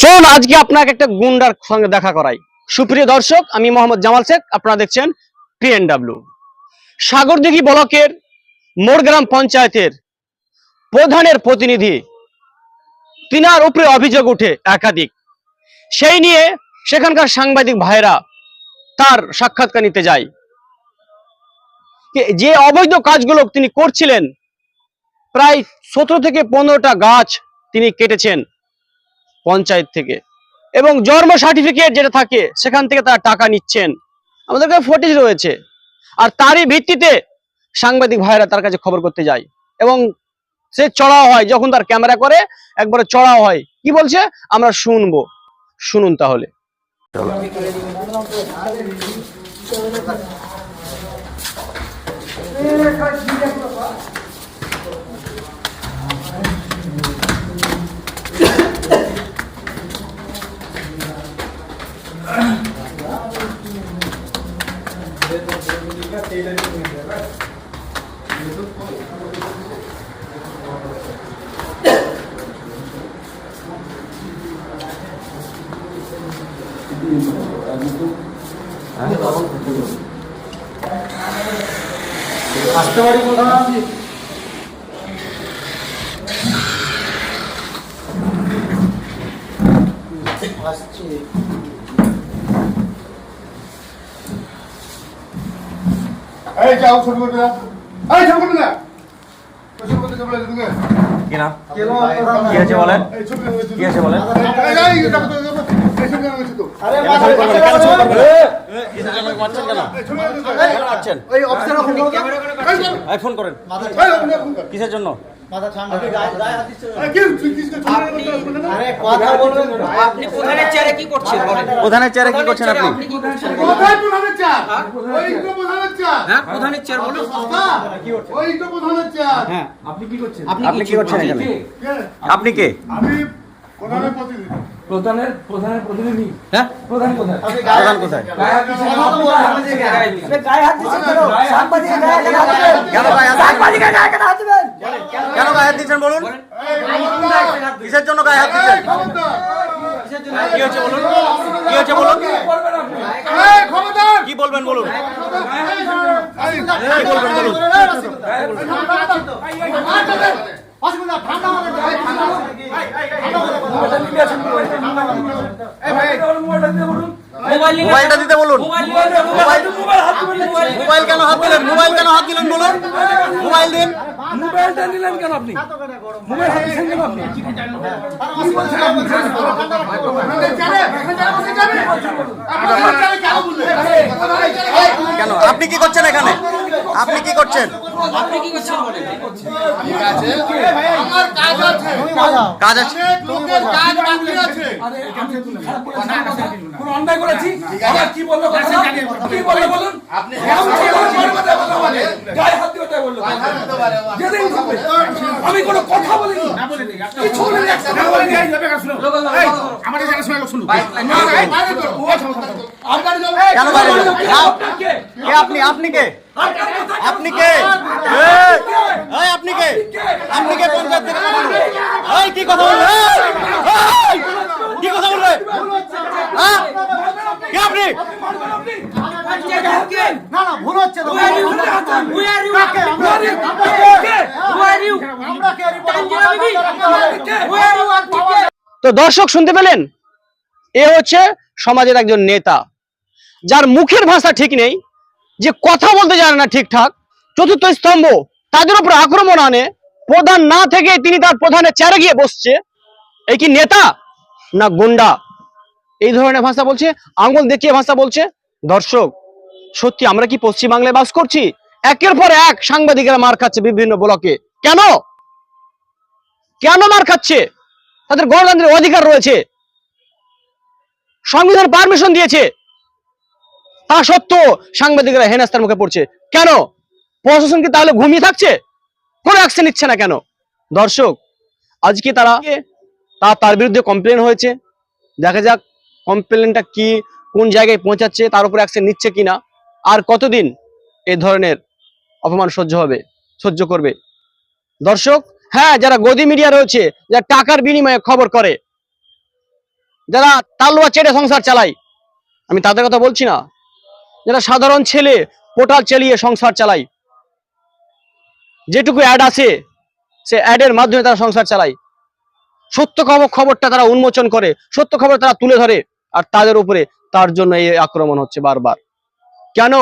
শোন আজকে আপনাকে একটা গুন্ডার সঙ্গে দেখা করাই। সুপ্রিয় দর্শক, আমি মোহাম্মদ জামাল শেখ, আপনারা দেখছেন পিএনডাব্লিউ সাগরদিঘি ব্লকের মোরগ্রাম পঞ্চায়েতের প্রধানের প্রতিনিধি, তিনার উপরে অভিযোগ উঠে একাধিক। সেই নিয়ে সেখানকার সাংবাদিক ভাইরা তার সাক্ষাৎকার নিতে যায়। যে অবৈধ কাজগুলো তিনি করছিলেন, প্রায় সতেরো থেকে পনেরোটা গাছ তিনি কেটেছেন। পঞ্চায়েত থেকে। এবং জন্ম সার্টিফিকেট যেটা থাকে, সেখান থেকে তারা টাকা নিচ্ছেন। আমাদের কাছে ফোটেজ রয়েছে। আর তারই ভিত্তিতে সাংবাদিক ভাইরা তার কাছে খবর করতে যায়। এবং সে চড়াও হয়, যখন তার ক্যামেরা করে, একবারে চড়াও হয়। কি বলছে? আমরা শুনব। শুনুন তাহলে। আসতে পারি কোথায় এই যাও ছোট করবে না এই ছোট করবে না কি আছে বলেন কি আছে বলেন ফোন করেন কিসের জন্য প্রধানের চেয়ারে কি করছেন বলেন প্রধানের চেয়ারে কি করছেন? আপনি কি করছেন হ্যাঁ প্রধানের চেয়ার বলুন ওই তো প্রধানের চা হ্যাঁ আপনি কি আপনি কি করছেন কে? আপনি কে? আমি প্রধানের প্রতিনিধি। প্রধানের প্রধানের প্রতিনিধি হ্যাঁ প্রধান কোথায় প্রধান কোথায় গায়ে হাত দিচ্ছেন কেন কেন গায়ে হাত দিচ্ছেন? বলুন কিসের জন্য গায়ে হাত দিচ্ছেন কি হচ্ছে বলুন হচ্ছে কি বলবেন বলুন কি বলবেন বলুন অসুবিধা ঠান্ডা মানে মোবাইলটা দিতে বলুন মোবাইল কেন হাত দিলেন মোবাইল কেন হাত দিলেন বলুন মোবাইল দিন মোবাইলটা নিলেন কেন আপনি মোবাইল হাত কেন আপনি কেন আপনি কি করছেন এখানে আপনি কি করছেন? আপনি কি করছেন? বলেন আমার কাজ আছে। কাজ আছে অনেক লোকের কাজ বাকি আছে। আরে আমি। কোনো অন্যায় করেছি? আবার কি বলল কথা? বলুন। কিছু আপনি? আপনি কে? আপনি কে? এই, আপনি কে? আপনি কে পঞ্চায়েত থেকে পাঠানো? এই কি কথা এই, কি কথা হ্যাঁ? কে আপনি? না না ভুল হচ্ছে? তো দর্শক শুনতে পেলেন? এ হচ্ছে সমাজের একজন নেতা যার মুখের ভাষা ঠিক নেই যে কথা বলতে জানে না ঠিকঠাক, চতুর্থ স্তম্ভ, তাদের উপর আক্রমণ আনে, প্রধান না থেকে তিনি তার প্রধানের চেয়ারে গিয়ে বসছে। এই কি নেতা না গুন্ডা? এই ধরনের ভাষা বলছে, আঙ্গুল দেখিয়ে ভাষা বলছে। দর্শক, সত্যি আমরা কি পশ্চিমবাংলায় বাস করছি? একের পর এক সাংবাদিকেরা মার খাচ্ছে বিভিন্ন ব্লকে। কেন? কেন মার খাচ্ছে? তাদের গণতান্ত্রিক অধিকার রয়েছে। সংবিধান পারমিশন দিয়েছে। তা সত্ত্বেও সাংবাদিকরা হেনাস্তার মুখে পড়ছে। কেন? প্রশাসন কি তাহলে ঘুমিয়ে থাকছে? কোনো অ্যাকশন নিচ্ছে না কেন? দর্শক, আজকে তারা তা তার বিরুদ্ধে কমপ্লেন হয়েছে। দেখা যাক কমপ্লেনটা কি, কোন জায়গায় পৌঁছাচ্ছে, তার উপর অ্যাকশন নিচ্ছে কিনা। আর কতদিন এই ধরনের অপমান সহ্য হবে, সহ্য করবে? দর্শক হ্যাঁ যারা গদি মিডিয়া রয়েছে, যারা টাকার বিনিময়ে খবর করে, যারা তালুয়া চেড়ে সংসার চালায়, আমি তাদের কথা বলছি না। যারা সাধারণ ছেলে পোর্টাল চালিয়ে সংসার চালায়। যেটুকু অ্যাড আছে, সে অ্যাডের মাধ্যমে তারা সংসার চালায়। সত্য খবর খবরটা তারা উন্মোচন করে, সত্য খবর তারা তুলে ধরে, আর তাদের উপরে তার জন্য এই আক্রমণ হচ্ছে বারবার। কেন?